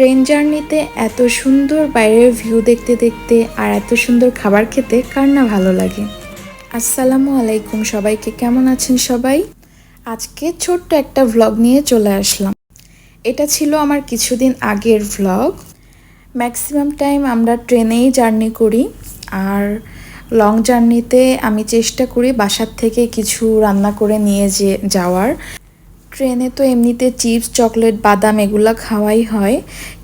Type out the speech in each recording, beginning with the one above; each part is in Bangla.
ট্রেন জার্নিতে এত সুন্দর বাইরের ভিউ দেখতে দেখতে আর এত সুন্দর খাবার খেতে কার না ভালো লাগে? আসসালামু আলাইকুম সবাইকে, কেমন আছেন সবাই? আজকে ছোট্ট একটা ভ্লগ নিয়ে চলে আসলাম। এটা ছিল আমার কিছুদিন আগের ভ্লগ ম্যাক্সিমাম টাইম আমরা ট্রেনেই জার্নি করি আর লং জার্নিতে আমি চেষ্টা করি বাসার থেকে কিছু রান্না করে নিয়ে যে যাওয়ার। ট্রেনে তো এমনিতে চিপস, চকলেট, বাদাম এগুলা খাওয়াই হয়,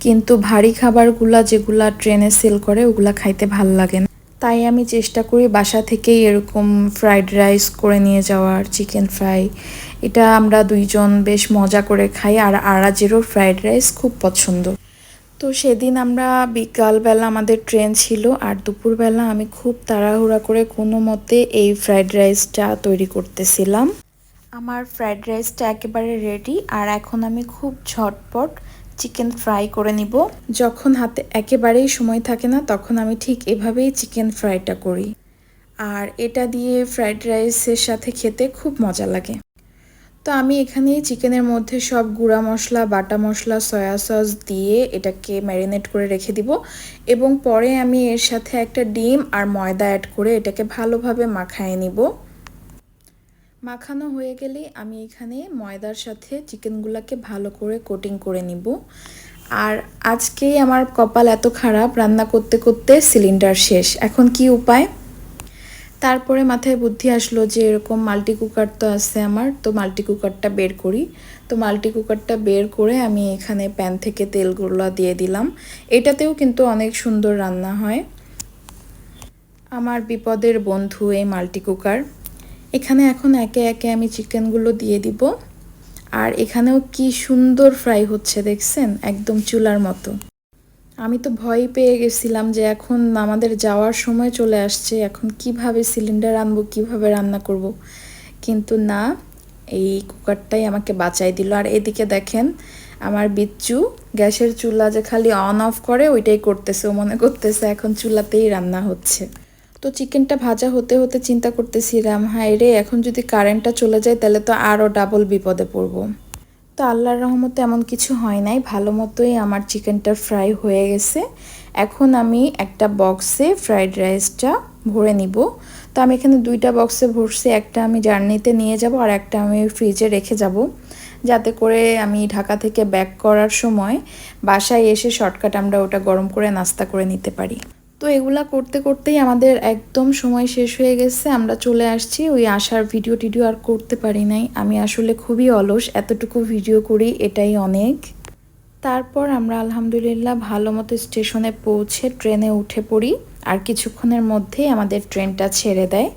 কিন্তু ভারী খাবারগুলা যেগুলা ট্রেনে সেল করে, ওগুলা খাইতে ভালো লাগে না। তাই আমি চেষ্টা করি বাসা থেকেই এরকম ফ্রাইড রাইস করে নিয়ে যাওয়ার, চিকেন ফ্রাই। এটা আমরা দুইজন বেশ মজা করে খাই, আর আরাজেরও ফ্রাইড রাইস খুব পছন্দ। তো সেদিন আমরা বিকালবেলা আমাদের ট্রেন ছিল, আর দুপুরবেলা আমি খুব তাড়াহুড়া করে কোনো মতে এই ফ্রাইড রাইসটা তৈরি করতেছিলাম। আমার ফ্রাইড রাইসটা একেবারে রেডি আর এখন আমি খুব ঝটপট চিকেন ফ্রাই করে নিব। যখন হাতে একেবারেই সময় থাকে না, তখন আমি ঠিক এভাবেই চিকেন ফ্রাইটা করি। আর এটা দিয়ে ফ্রাইড রাইসের সাথে খেতে খুব মজা লাগে। তো আমি এখানে চিকেনের মধ্যে সব গুঁড়া মশলা, বাটা মশলা সয়া সস দিয়ে এটাকে ম্যারিনেট করে রেখে দিব। এবং পরে আমি এর সাথে একটা ডিম আর ময়দা অ্যাড করে এটাকে ভালোভাবে মাখায় নিব। মাখানো হয়ে গেলে আমি এখানে ময়দার সাথে চিকেনগুলোকে ভালো করে কোটিং করে নিব। আর আজকেই আমার কপাল এত খারাপ, রান্না করতে করতে সিলিন্ডার শেষ। এখন কি উপায়? তারপরে মাথায় বুদ্ধি আসলো যে এরকম মাল্টি কুকার তো আছে আমার, তো মাল্টি কুকারটা বের করি। তো মাল্টি কুকারটা বের করে আমি এখানে প্যান থেকে তেলগুলো দিয়ে দিলাম। এটাতেও কিন্তু অনেক সুন্দর রান্না হয়। আমার বিপদের বন্ধু এই মাল্টি কুকার এখানে এখন একে একে আমি চিকেনগুলো দিয়ে দিব। আর এখানেও কি সুন্দর ফ্রাই হচ্ছে দেখছেন? একদম চুলার মতো। আমি তো ভয় পেয়ে গেছিলাম যে এখন আমাদের যাওয়ার সময় চলে আসছে, এখন কীভাবে সিলিন্ডার আনব, কীভাবে রান্না করব। কিন্তু না, এই কুকারটাই আমাকে বাঁচাই দিল। আর এদিকে দেখেন, আমার বিচ্চু গ্যাসের চুলা যে খালি অন অফ করে, ওইটাই করতেছে, ও মনে করতেছে এখন চুলাতেই রান্না হচ্ছে। তো চিকেনটা ভাজা হতে হতে চিন্তা করতেছিলাম, হায় রে, এখন যদি কারেন্টটা চলে যায় তাহলে তো আরও ডাবল বিপদে পড়ব। তো আল্লাহর রহমতে এমন কিছু হয় নাই, ভালো মতোই আমার চিকেনটা ফ্রাই হয়ে গেছে। এখন আমি একটা বক্সে ফ্রাইড রাইসটা ভরে নিব। তো আমি এখানে দুইটা বক্সে ভরছি, একটা আমি জার্নিতে নিয়ে যাব আর একটা আমি ফ্রিজে রেখে যাব। যাতে করে আমি ঢাকা থেকে ব্যাক করার সময় বাসায় এসে শর্টকাট আমরা ওটা গরম করে নাস্তা করে নিতে পারি। তো এগুলা করতে করতেই আমাদের একদম সময় শেষ হয়ে গেছে। আমরা চলে আসছি। ওই আসার ভিডিও টিডিও আর করতে পারি নাই। আমি আসলে খুবই অলস। এতটুকু ভিডিও করি, এটাই অনেক। তারপর আমরা আলহামদুলিল্লাহ ভালো মতো স্টেশনে পৌঁছে ট্রেনে উঠে পড়ি। আর কিছুক্ষণের মধ্যেই আমাদের ট্রেনটা ছেড়ে দেয়।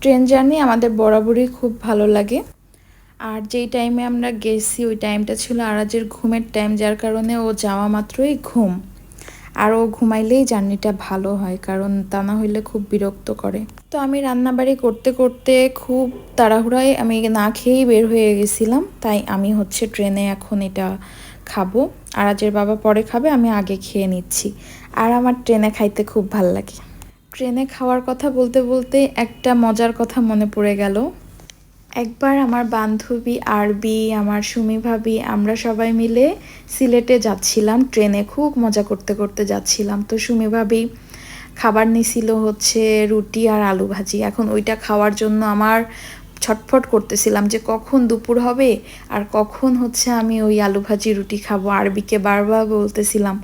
ট্রেন জার্নি আমাদের বরাবরই খুব ভালো লাগে। আর যেই টাইমে আমরা গেছি, ওই টাইমটা ছিল আরাজের ঘুমের টাইম যার কারণে ও যাওয়া মাত্রই ঘুম। আরও ঘুমাইলেই জার্নিটা ভালো হয়, কারণ তা না হইলে খুব বিরক্ত করে। তো আমি রান্নাবাড়ি করতে করতে খুব তাড়াহুড়ায় আমি না খেয়েই বের হয়ে গেছিলাম, তাই আমি হচ্ছে ট্রেনে এখন এটা খাব। আর আজের বাবা পরে খাবে, আমি আগে খেয়ে নিচ্ছি। আর আমার ট্রেনে খাইতে খুব ভালো লাগে। ট্রেনে খাওয়ার কথা বলতে বলতে একটা মজার কথা মনে পড়ে গেল। একবার আমার বান্ধবী আরবি, আমার সুমি ভাবি, আমরা সবাই মিলে সিলেটে যাচ্ছিলাম, ট্রেনে খুব মজা করতে করতে যাচ্ছিলাম। তো সুমি ভাবি, খাবার নিছিল হচ্ছে রুটি আর আলু ভাজি। এখন ওইটা খাওয়ার জন্য আমার ছটফট করতেছিলাম যে কখন দুপুর হবে আর কখন হচ্ছে আমি ওই আলু ভাজি, রুটি খাব। আরবিকে বারবার বলতেছিলাম,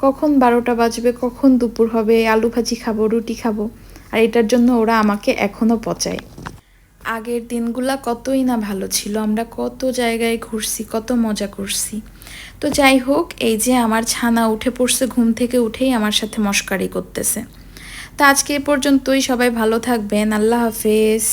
কখন বারোটা বাজবে, কখন দুপুর হবে? আলু ভাজি খাব, রুটি খাব? আর এটার জন্য ওরা আমাকে এখনও পচায়। আগের দিনগুলা কতই না ভালো ছিল। আমরা কত জায়গায় ঘুরছি, কত মজা করছি। তো যাই হোক, এই যে আমার ছানা উঠে পড়ছে ঘুম থেকে উঠেই আমার সাথে মস্কারি করতেছে। তা আজকে এ পর্যন্তই, সবাই ভালো থাকবেন, আল্লাহ হাফেজ।